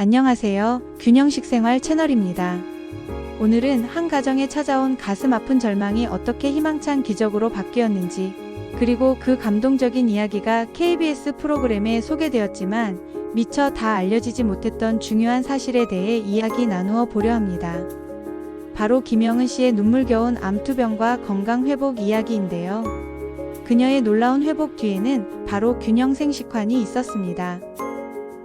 안녕하세요. 균형식 생활 채널입니다. 오늘은 한 가정에 찾아온 가슴 아픈 절망이 어떻게 희망찬 기적으로 바뀌었는지, 그리고 그 감동적인 이야기가 KBS 프로그램에 소개되었지만 미처 다 알려지지 못했던 중요한 사실에 대해 이야기 나누어 보려 합니다. 바로 김영은 씨의 눈물겨운 암투병과 건강 회복 이야기인데요. 그녀의 놀라운 회복 뒤에는 바로 균형 생식환이 있었습니다.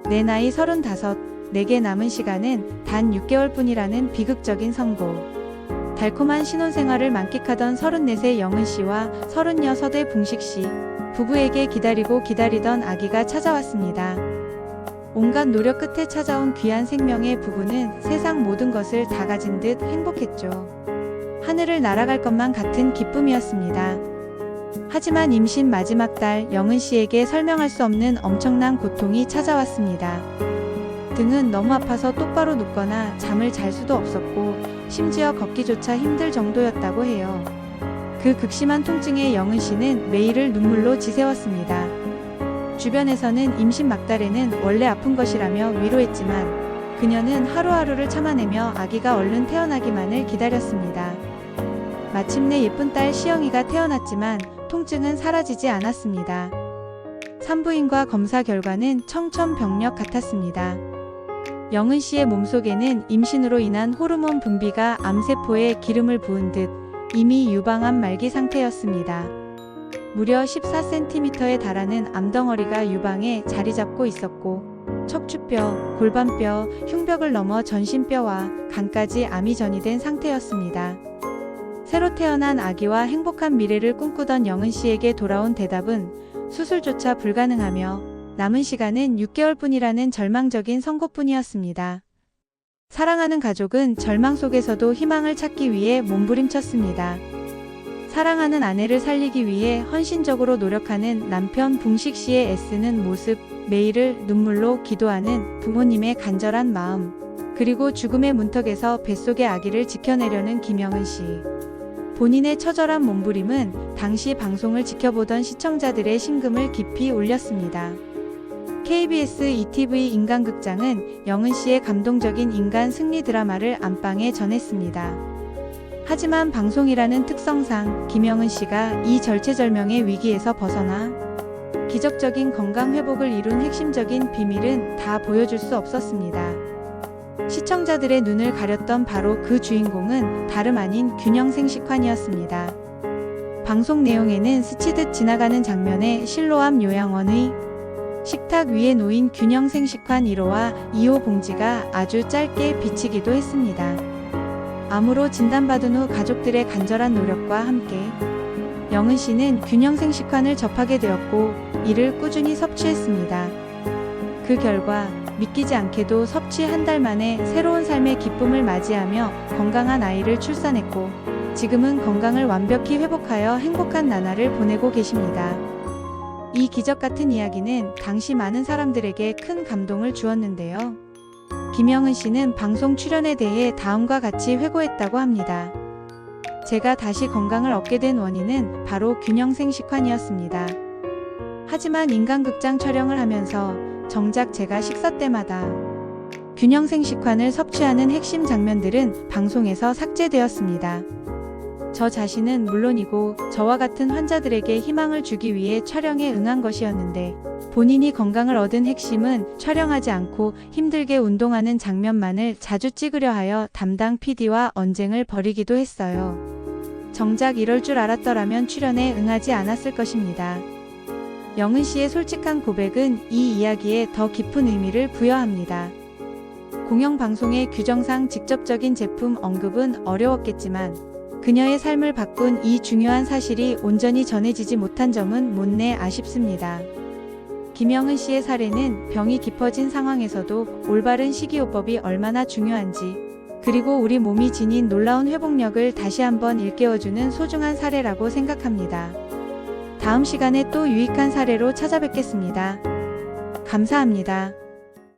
내 나이 35, 내게 남은 시간은 단 6개월 뿐이라는 비극적인 선고. 달콤한 신혼생활을 만끽하던 34세 영은 씨와 36의 붕식 씨. 부부에게 기다리고 기다리던 아기가 찾아왔습니다. 온갖 노력 끝에 찾아온 귀한 생명의 부부는 세상 모든 것을 다 가진 듯 행복했죠. 하늘을 날아갈 것만 같은 기쁨이었습니다. 하지만 임신 마지막 달 영은 씨에게 설명할 수 없는 엄청난 고통이 찾아왔습니다. 등은 너무 아파서 똑바로 눕거나 잠을 잘 수도 없었고 심지어 걷기조차 힘들 정도였다고 해요. 그 극심한 통증에 영은 씨는 매일을 눈물로 지새웠습니다. 주변에서는 임신 막달에는 원래 아픈 것이라며 위로했지만 그녀는 하루하루를 참아내며 아기가 얼른 태어나기만을 기다렸습니다. 마침내 예쁜 딸 시영이가 태어났지만 통증은 사라지지 않았습니다. 산부인과 검사 결과는 청천벽력 같았습니다. 영은 씨의 몸속에는 임신으로 인한 호르몬 분비가 암세포에 기름을 부은 듯 이미 유방암 말기 상태였습니다. 무려 14cm에 달하는 암덩어리가 유방에 자리 잡고 있었고 척추뼈, 골반뼈, 흉벽을 넘어 전신뼈와 간까지 암이 전이된 상태였습니다. 새로 태어난 아기와 행복한 미래를 꿈꾸던 영은 씨에게 돌아온 대답은 수술조차 불가능하며 남은 시간은 6개월뿐이라는 절망적인 선고뿐이었습니다. 사랑하는 가족은 절망 속에서도 희망을 찾기 위해 몸부림쳤습니다. 사랑하는 아내를 살리기 위해 헌신적으로 노력하는 남편 붕식 씨의 애쓰는 모습, 매일을 눈물로 기도하는 부모님의 간절한 마음, 그리고 죽음의 문턱에서 뱃속의 아기를 지켜내려는 김영은 씨. 본인의 처절한 몸부림은 당시 방송을 지켜보던 시청자들의 심금을 깊이 울렸습니다. KBS ETV 인간극장은 영은 씨의 감동적인 인간 승리 드라마를 안방에 전했습니다. 하지만 방송이라는 특성상 김영은 씨가 이 절체절명의 위기에서 벗어나 기적적인 건강 회복을 이룬 핵심적인 비밀은 다 보여줄 수 없었습니다. 시청자들의 눈을 가렸던 바로 그 주인공은 다름 아닌 균형 생식환이었습니다. 방송 내용에는 스치듯 지나가는 장면에 실로암 요양원의 식탁 위에 놓인 균형 생식환 1호와 2호 봉지가 아주 짧게 비치기도 했습니다. 암으로 진단받은 후 가족들의 간절한 노력과 함께 영은 씨는 균형 생식환을 접하게 되었고 이를 꾸준히 섭취했습니다. 그 결과 믿기지 않게도 섭취 한 달 만에 새로운 삶의 기쁨을 맞이하며 건강한 아이를 출산했고 지금은 건강을 완벽히 회복하여 행복한 나날을 보내고 계십니다. 이 기적 같은 이야기는 당시 많은 사람들에게 큰 감동을 주었는데요. 김영은 씨는 방송 출연에 대해 다음과 같이 회고했다고 합니다. 제가 다시 건강을 얻게 된 원인은 바로 균형 생 식환이었습니다. 하지만 인간극장 촬영을 하면서 정작 제가 식사 때마다 균형 생 식환을 섭취하는 핵심 장면들은 방송에서 삭제되었습니다. 저 자신은 물론이고 저와 같은 환자들에게 희망을 주기 위해 촬영에 응한 것이었는데 본인이 건강을 얻은 핵심은 촬영하지 않고 힘들게 운동하는 장면만을 자주 찍으려 하여 담당 PD와 언쟁을 벌이기도 했어요. 정작 이럴 줄 알았더라면 출연에 응하지 않았을 것입니다. 영은 씨의 솔직한 고백은 이 이야기에 더 깊은 의미를 부여합니다. 공영방송의 규정상 직접적인 제품 언급은 어려웠겠지만 그녀의 삶을 바꾼 이 중요한 사실이 온전히 전해지지 못한 점은 못내 아쉽습니다. 김영은 씨의 사례는 병이 깊어진 상황에서도 올바른 식이요법이 얼마나 중요한지, 그리고 우리 몸이 지닌 놀라운 회복력을 다시 한번 일깨워주는 소중한 사례라고 생각합니다. 다음 시간에 또 유익한 사례로 찾아뵙겠습니다. 감사합니다.